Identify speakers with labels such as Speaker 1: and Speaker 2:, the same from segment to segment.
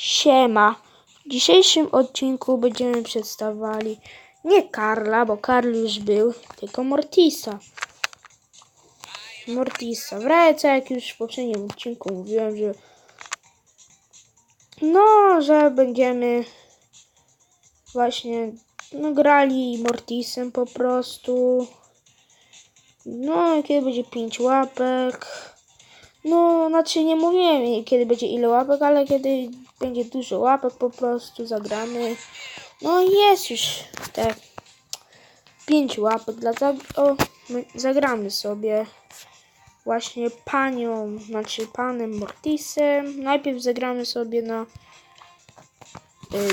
Speaker 1: Siema. W dzisiejszym odcinku będziemy przedstawiali nie Karla, bo Karl już był, tylko Mortisa. Mortisa. Wraca, jak już w poprzednim odcinku mówiłem, że no, że będziemy właśnie no, grali Mortisem po prostu. No, kiedy będzie 5 łapek. No, znaczy nie mówiłem kiedy będzie ile łapek, ale kiedy będzie dużo łapek po prostu zagramy. No jest już te 5 łapek, dlatego my zagramy sobie właśnie panią, znaczy panem Mortisem. Najpierw zagramy sobie na y,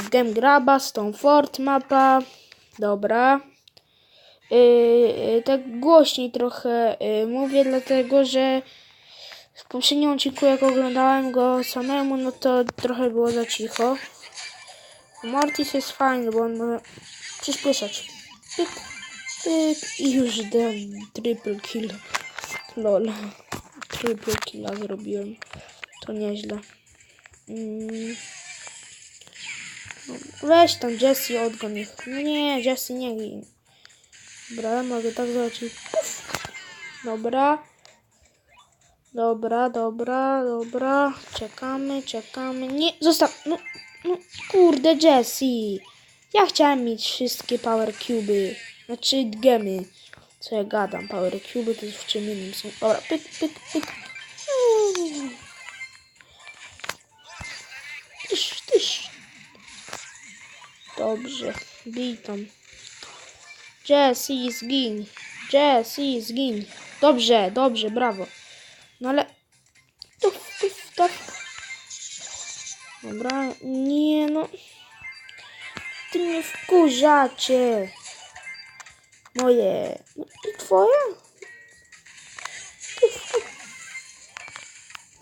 Speaker 1: Game Graba, Stone Fort mapa. Dobra. Y, y, tak głośniej trochę y, mówię, dlatego że w poprzednim odcinku, jak oglądałem go samemu, no to trochę było za cicho. Mortis jest fajny, bo on może przyspieszać. Pyk, pyk i już dam triple kill. Lol. Triple killa zrobiłem. To nieźle. Mm. Weź tam Jesse, odgon ich. No nie, Jesse nie gin. Dobra, mogę tak zobaczyć. Dobra. Dobra, dobra, dobra. Czekamy, czekamy. Nie, zostaw. No, no kurde, Jesse. Ja chciałem mieć wszystkie power cuby. Znaczy gemy. Co ja gadam? Power cuby to w czym innym są. Dobra, pyk, pyk, pyk. Tysz, tysz. Dobrze, bij tam. Jesse, zgin. Jesse, zgin. Dobrze, dobrze, brawo. No ale... Tuf, tuf. Dobra, nie no. Ty mnie wkurzacie. Moje. No i twoje?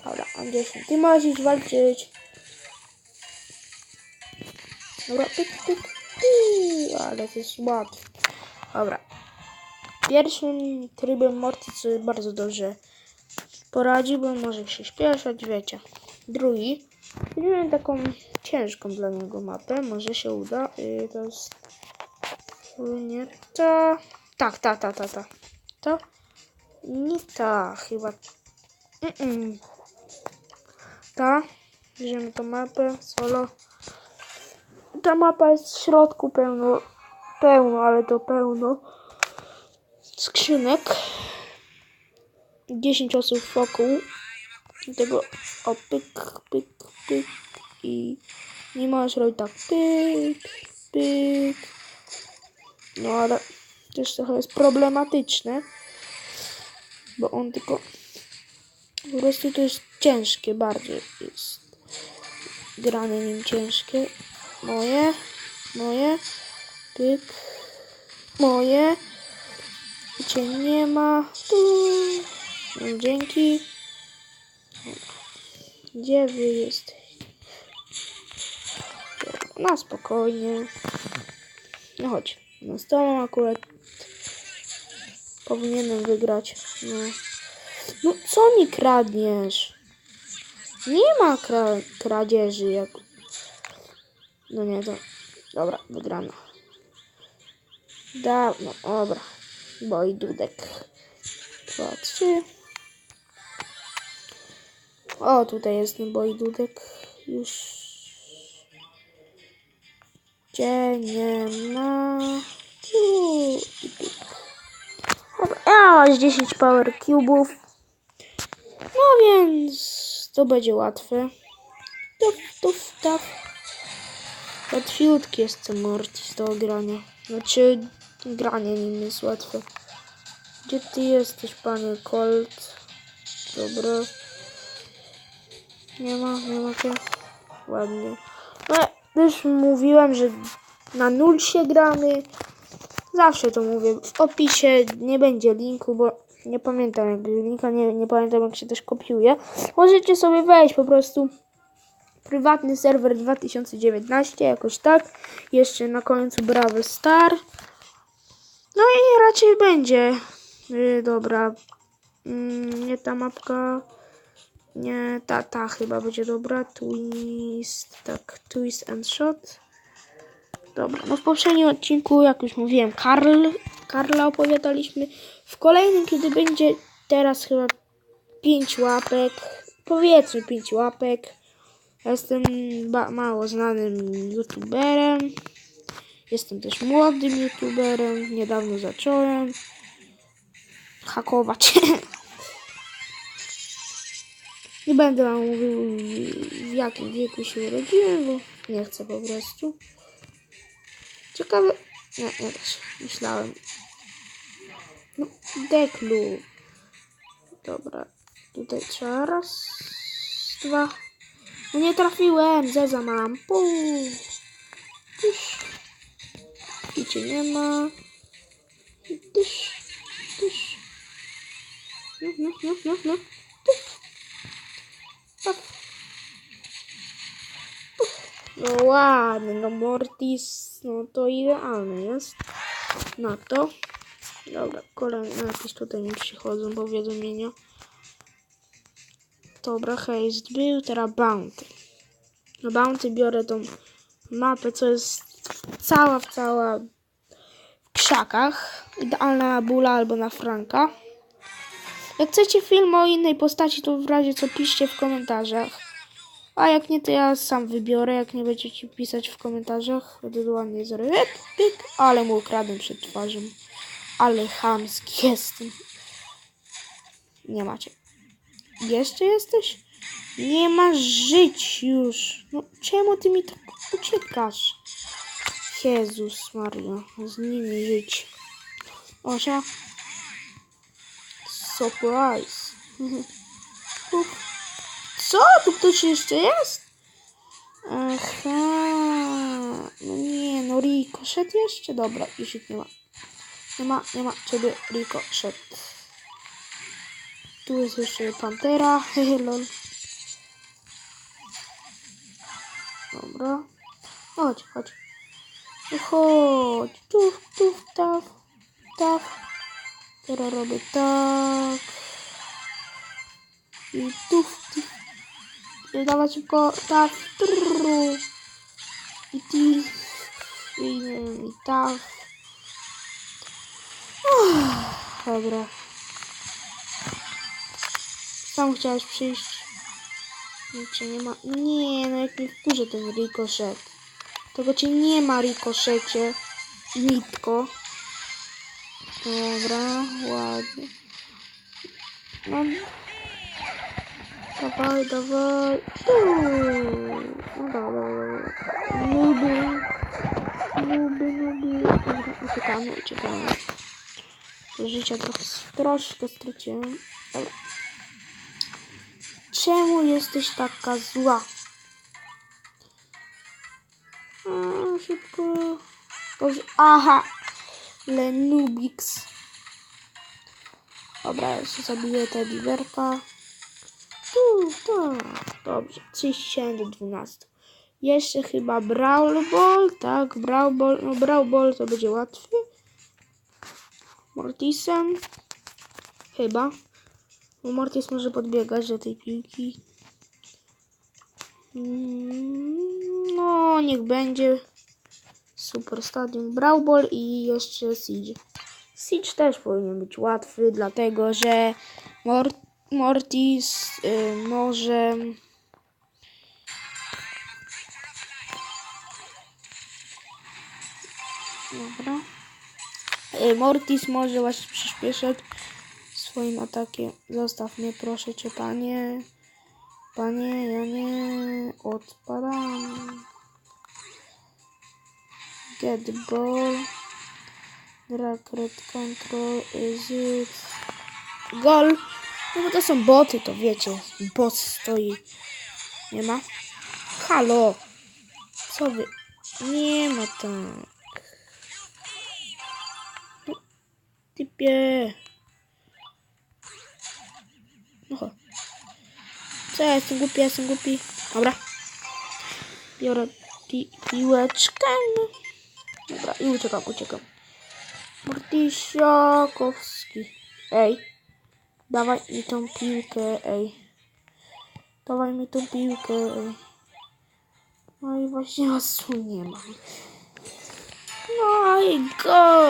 Speaker 1: Dobra, mam 10. Ty możesz walczyć. Dobra, pyk, pyk. Ii, Ale to jest łatwe. Dobra. Pierwszym trybem Mortis sobie bardzo dobrze poradzi, bo może się śpieszać, wiecie. Drugi. Będziemy taką ciężką dla niego mapę. Może się uda. Yy, to jest... Nie ta... Tak, ta, ta, ta, ta. To? Nie ta, chyba. Mm -mm. Ta. Bierzemy tą mapę. Solo. Ta mapa jest w środku pełno. Pełno, ale to pełno. Skrzynek. 10 osób wokół. Tego o pyk, pyk, pyk i nie możesz robić tak pyk, pyk. No ale też trochę jest problematyczne, bo on tylko po prostu to jest ciężkie, bardzo jest grane nim ciężkie. Moje, moje, pyk, moje. Cię nie ma. Tu. No, dzięki. Gdzie wy jesteście? Na spokojnie. No chodź. No z tobą akurat powinienem wygrać. No. no co mi kradniesz? Nie ma kra kradzieży jak... No nie, to... Dobra, wygrana. Dawno, dobra. Boj dudek. Dwa, trzy. O, tutaj jest boj dudek. Już. Gdzie nie ma. Ja masz 10 power cubów. No więc to będzie łatwe. Tuf, tuf, tuf. Łatwiutki jest ten Mortis do grania. Znaczy, granie nim jest łatwe. Gdzie ty jesteś, panie Colt? Dobra. Nie ma, nie ma cię. Ładnie. No, już mówiłem, że na nul się gramy. Zawsze to mówię. W opisie nie będzie linku, bo nie pamiętam jak linka, nie, nie pamiętam jak się też kopiuje. Możecie sobie wejść po prostu prywatny serwer 2019, jakoś tak. Jeszcze na końcu Brawl Star. No i raczej będzie. Yy, dobra. Mm, nie ta mapka. Nie, ta, ta chyba będzie dobra. Twist, tak, twist and shot. Dobra, no w poprzednim odcinku, jak już mówiłem, Karl, Karla opowiadaliśmy. W kolejnym, kiedy będzie teraz chyba 5 łapek, powiedzmy 5 łapek. Jestem mało znanym youtuberem. Jestem też młodym youtuberem. Niedawno zacząłem hakować. Nie będę wam mówił w jakim wieku się urodziłem, bo nie chcę po prostu. Ciekawe. Nie, nie da. Myślałem. No, deklu. Dobra. Tutaj trzeba raz, dwa. No nie trafiłem. Zeza mam. Tyś. I cię nie ma. Tyś. Tyś. No, no, no, no, no. Tyś. No ładnie, no Mortis, no to idealny jest. No to. Dobra, kolejne jakieś tutaj mi przychodzą powiadomienia. Dobra, haste był, teraz Bounty. No Bounty biorę tą mapę, co jest cała, w cała w krzakach. Idealna na Bula albo na Franka. Jak chcecie film o innej postaci, to w razie co piszcie w komentarzach. A jak nie, to ja sam wybiorę, jak nie będziecie pisać w komentarzach. Wtedy ładnie zrobię. Pyk, ale mu ukradłem przed twarzą. Ale chamski jestem. Nie macie. Jeszcze jesteś? Nie masz żyć już. No czemu ty mi tak uciekasz? Jezus Maria, z nimi żyć. Osia. Surprise. Co? Tu ktoś jeszcze jest? Aha. No nie, no Ricochet jeszcze? Dobra, już ich nie ma. Nie ma, nie ma ciebie Ricochet. Tu jest jeszcze Pantera. Hehe, lol. Dobra. Chodź, chodź. No chodź. Tuf, tuf, taf. Taf. Teraz robię tak. I tuf. I dawać szybko. Tak. I ty. I nie wiem, i tak. Dobra. Sam chciałeś przyjść. Nic nie ma. Nie, no jak mi wkurzy ten rikoszet. Tego cię nie ma, rikoszecie. Nitko. Dobra, ładnie. No. Dawaj, dawaj. Uuu. No dobra, dobra. Nuby. Nuby, nuby. Dobra, uciekamy, uciekamy. Życia trochę, troszkę straciłem. Dobra. Czemu jesteś taka zła? A, szybko. Dobrze. Aha. Lenubix. Dobra, jeszcze zabiję tę biberka. Tu, tak. Dobrze. 37 do 12. Jeszcze chyba Brawl Ball. Tak, Brawl Ball. No, Brawl Ball to będzie łatwiej. Mortisem. Chyba. Bo Mortis może podbiegać do tej piłki. Mm, No, niech będzie. Super Stadium Brawl Ball i jeszcze Siege. Siege też powinien być łatwy, dlatego że Mor Mortis y, może. Dobra. Y, Mortis może właśnie przyspieszać swoim atakiem. Zostaw mnie, proszę cię, panie. Panie, ja nie odpadam. Get ball. Drag red control is it. Gol. No bo to są boty, to wiecie. Bot stoi. Nie ma? Halo. Co wy? Nie ma tak. No, Typie. No chodź. Co ja jestem głupi, ja jestem głupi. Dobra. Biorę pi piłeczkę. Dobra, i uciekam, uciekam. Mortisiakowski. Ej. Dawaj mi tą piłkę, ej. Dawaj mi tą piłkę. No i właśnie was tu nie ma. No i go!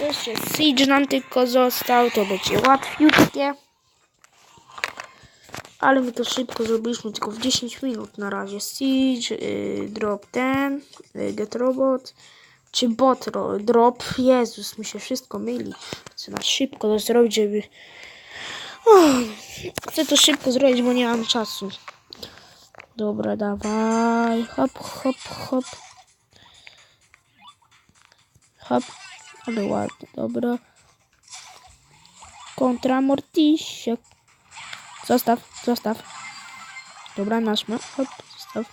Speaker 1: Jeszcze Siege nam tylko został, to będzie łatwiutkie. Ale my to szybko zrobiliśmy, tylko w 10 minut na razie. Siege, y, drop ten, y, get robot, czy bot ro, drop. Jezus, mi się wszystko myli. Na szybko to zrobić, żeby... Uff, chcę to szybko zrobić, bo nie mam czasu. Dobra, dawaj. Hop, hop, hop. Hop. Ale ładnie, dobra. Kontra Mortisiak. Zostaw, zostaw. Dobra, nasz ma. Hop, zostaw.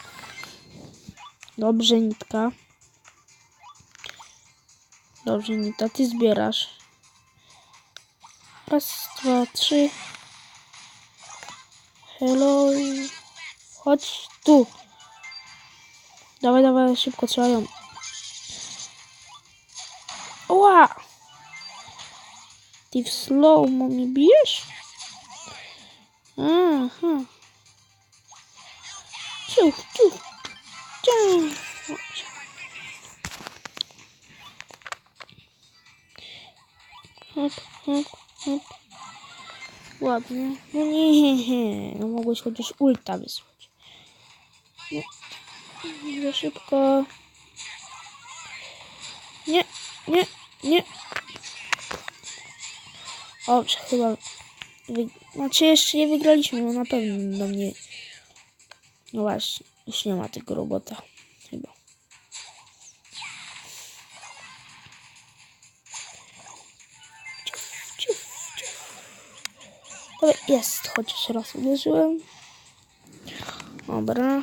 Speaker 1: Dobrze, nitka. Dobrze, Nita, ty zbierasz. Raz, dwa, trzy. Hello. Chodź tu. Dawaj, dawaj, szybko trzeba ją. Ła! Ty w slow mo mi bijesz? Aha. Ciuch, ciuch. Ciuch. Hop, hop, hop. Ładnie. No nie, no mogłeś chociaż ulta wysłać. Nie, za szybko. Nie, nie, nie. Dobrze, chyba. Wy... Znaczy, jeszcze nie wygraliśmy, no na pewno do mnie. No właśnie, już nie ma tego robota. Jest, chociaż raz uderzyłem. Dobra.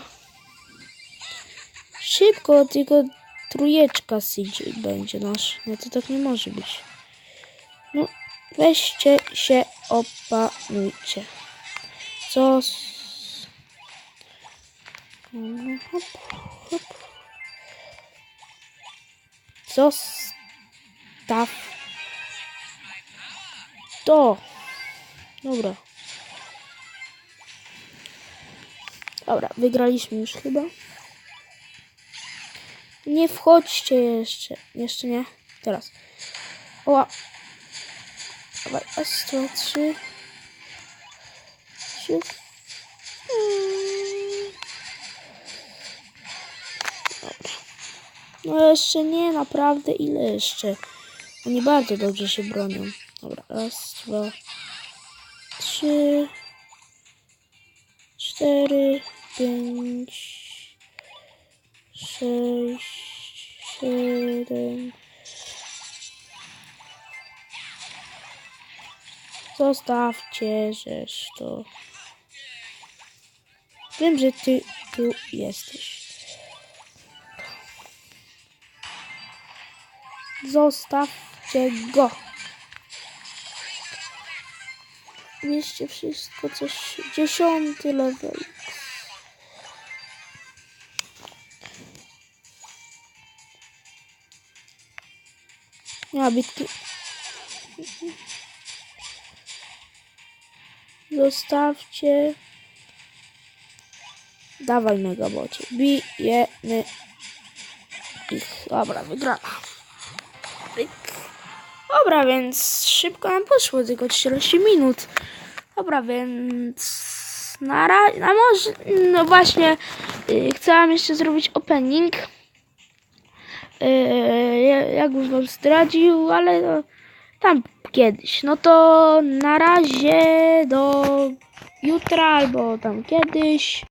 Speaker 1: Szybko, tylko trójeczka CJ będzie nasz. No to tak nie może być. No, weźcie się, opanujcie. Co? No, Hop, hop. Zostaw to. Dobra. Dobra, wygraliśmy już chyba. Nie wchodźcie jeszcze. Jeszcze nie. Teraz. Oła. Dawaj, raz, dwa, trzy. Mm. Dobra. No jeszcze nie, naprawdę. Ile jeszcze? Oni bardzo dobrze się bronią. Dobra, raz, dwa, trzy, cztery, pięć, sześć, siedem. Zostawcie żeż to. Wiem, że ty tu jesteś. Zostawcie go. Mieście wszystko, coś. Dziesiąty level. Nie ma bitki. Zostawcie. Dawaj megabocie. Bijemy ich. Dobra, wygrana. Dobra, więc szybko nam poszło, tylko 40 minut. Dobra, więc na razie, a może, no właśnie, yy, chciałam jeszcze zrobić opening. Ja- jakbym wam zdradził, ale no, tam kiedyś. No to na razie do jutra albo tam kiedyś.